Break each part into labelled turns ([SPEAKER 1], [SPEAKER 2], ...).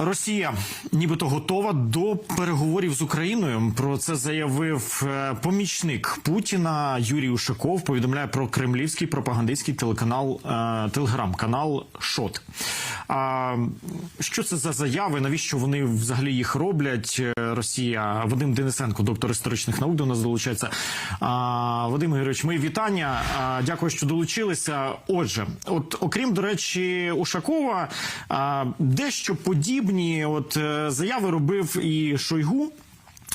[SPEAKER 1] Росія нібито готова до переговорів з Україною. Про це заявив е, помічник Путіна Юрій Ушаков. Повідомляє про кремлівський пропагандистський телеканал е, телеграм-канал Шот. А що це за заяви? Навіщо вони взагалі їх роблять? Е, Росія Вадим Денисенко, доктор історичних наук, до нас долучається. А, Вадим Ігорович, мої вітання. А, дякую, що долучилися. Отже, от окрім до речі, Ушакова, а, дещо подібні от е, заяви робив і Шойгу.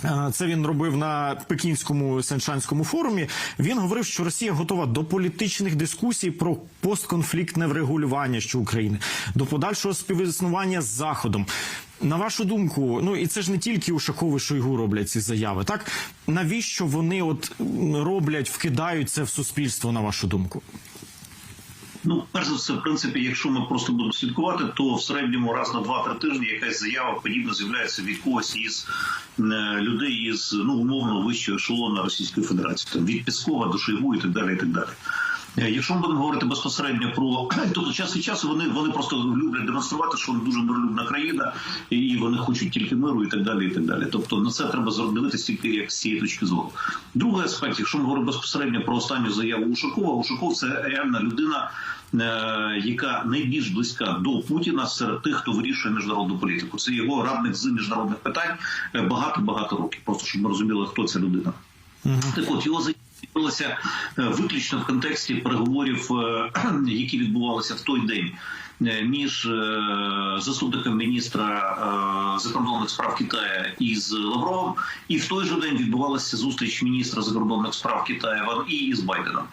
[SPEAKER 1] Е, Це він робив на пекінському сеншанському форумі. Він говорив, що Росія готова до політичних дискусій про постконфліктне врегулювання що України, до подальшого співіснування з заходом. На вашу думку, ну і це ж не тільки Ушаков Шойгу роблять ці заяви. Так навіщо вони от роблять, вкидають це в суспільство? На вашу думку?
[SPEAKER 2] Ну, перш за все, в принципі, якщо ми просто будемо слідкувати, то в середньому раз на 2-3 тижні якась заява подібна з'являється від когось із е, людей із ну умовно вищого ешелона Російської Федерації, там від Піскова до Шойгу і так далі. І так далі. Е, Якщо ми будемо говорити безпосередньо про тобто час від часу, вони вони просто люблять демонструвати, що вони дуже миролюбна країна, і вони хочуть тільки миру, і так далі. І так далі. Тобто на це треба дивитися тільки як з цієї точки зору. Другий аспект, якщо ми говоримо безпосередньо про останню заяву Ушакова, Ушаков це реальна людина. е, Яка найбільш близька до Путіна серед тих, хто вирішує міжнародну політику, це його радник з міжнародних питань багато багато років. Просто щоб ми розуміли, хто ця людина. Так от його заява з'явилася е, виключно в контексті переговорів, е, які відбувалися в той день е, між заступником міністра закордонних справ Китаю із Лавровим, і в той же день відбувалася зустріч міністра закордонних справ Китаю І із Байденом.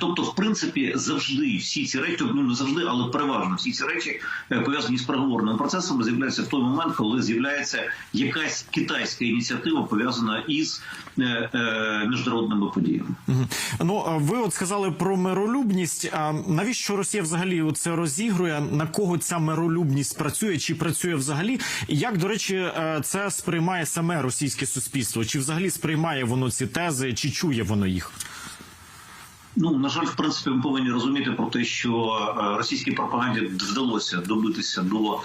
[SPEAKER 2] Тобто, в принципі, завжди всі ці речі, ну не завжди, але переважно всі ці речі пов'язані з переговорним процесом, з'являються в той момент, коли з'являється якась китайська ініціатива пов'язана із міжнародними подіями.
[SPEAKER 1] Ну ви от сказали про миролюбність. А навіщо Росія взагалі це розігрує? На кого ця миролюбність працює? Чи працює взагалі? І як до речі, е, це сприймає саме російське суспільство? Чи взагалі сприймає воно ці тези, чи чує воно їх?
[SPEAKER 2] Ну на жаль, в принципі, ми повинні розуміти про те, що е, російській пропаганді вдалося добитися до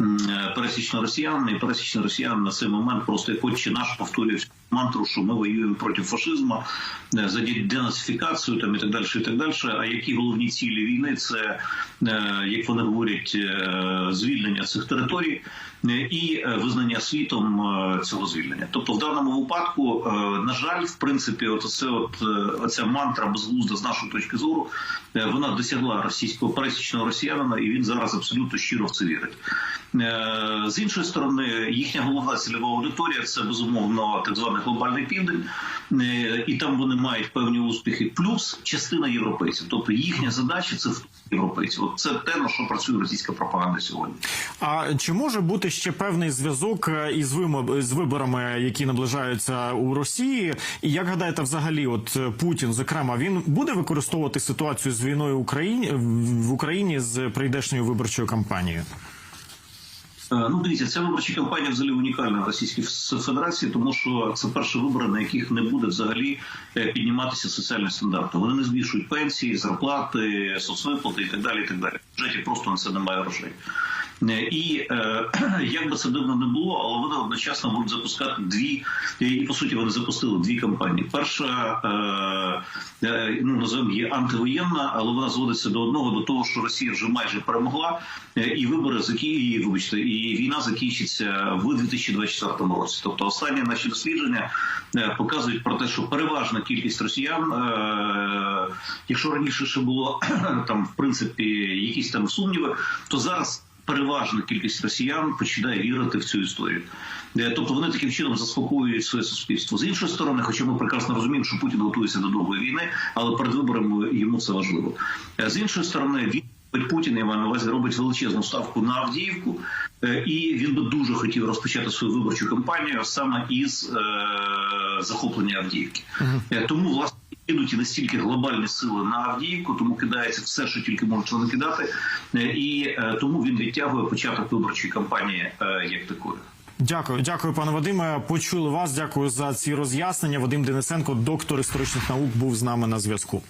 [SPEAKER 2] м, пересічного росіян, і пересічні росіяни на цей момент просто як отче наш повторюють мантру, що ми воюємо проти фашизму, е, за денацифікацію там і так далі, і так далі. А які головні цілі війни? Це е, як вони говорять, звільнення цих територій і визнання світом цього звільнення. Тобто, в даному випадку, на жаль, в принципі, от оце от оця мантра безглузда з нашої точки зору, е, вона досягла російського пересічного росіянина, і він зараз абсолютно щиро в це вірить. Е, З іншої сторони, їхня головна цільова аудиторія це безумовно так званий глобальний південь, Е, і там вони мають певні успіхи. Плюс частина європейців, тобто їхня задача це європейців. От це те на що працює російська пропаганда сьогодні.
[SPEAKER 1] А чи може бути ще певний зв'язок із з виборами, які наближаються у Росії? І як гадаєте, взагалі, от Путін, зокрема, він буде використовувати ситуацію з війною в Україні в Україні з прийдешньою виборчою кампанією?
[SPEAKER 2] Е, Ну, дивіться, ця виборча кампанія взагалі унікальна в Російській Федерації, тому що це перші вибори, на яких не буде взагалі е, підніматися соціальні стандарти. Вони не збільшують пенсії, зарплати, соцвиплати і так далі. І так далі. В бюджеті просто на це немає грошей. Е, І е, як би це дивно не було, але вони одночасно будуть запускати дві, і по суті вони запустили дві кампанії. Перша е, ну називаємо її антивоєнна, але вона зводиться до одного до того, що Росія вже майже перемогла, і вибори закі... вибачте, і війна закінчиться в 2024 році. Тобто, останні наші дослідження показують про те, що переважна кількість росіян, якщо раніше ще було там в принципі якісь там сумніви, то зараз переважна кількість росіян починає вірити в цю історію. Е, Тобто вони таким чином заспокоюють своє суспільство. З іншої сторони, хоча ми прекрасно розуміємо, що Путін готується до довгої війни, але перед виборами йому це важливо. Е, З іншої сторони, він. Путін я маю на увазі робить величезну ставку на Авдіївку, е, і він би дуже хотів розпочати свою виборчу кампанію саме із е, захоплення Авдіївки. Тому власне ідуть і настільки глобальні сили на Авдіївку, тому кидається все, що тільки можна накидати, Е, і е, тому він відтягує початок виборчої кампанії е, як такої.
[SPEAKER 1] Дякую, дякую, пане Вадиме. Почули вас. Дякую за ці роз'яснення. Вадим Денисенко, доктор історичних наук, був з нами на зв'язку.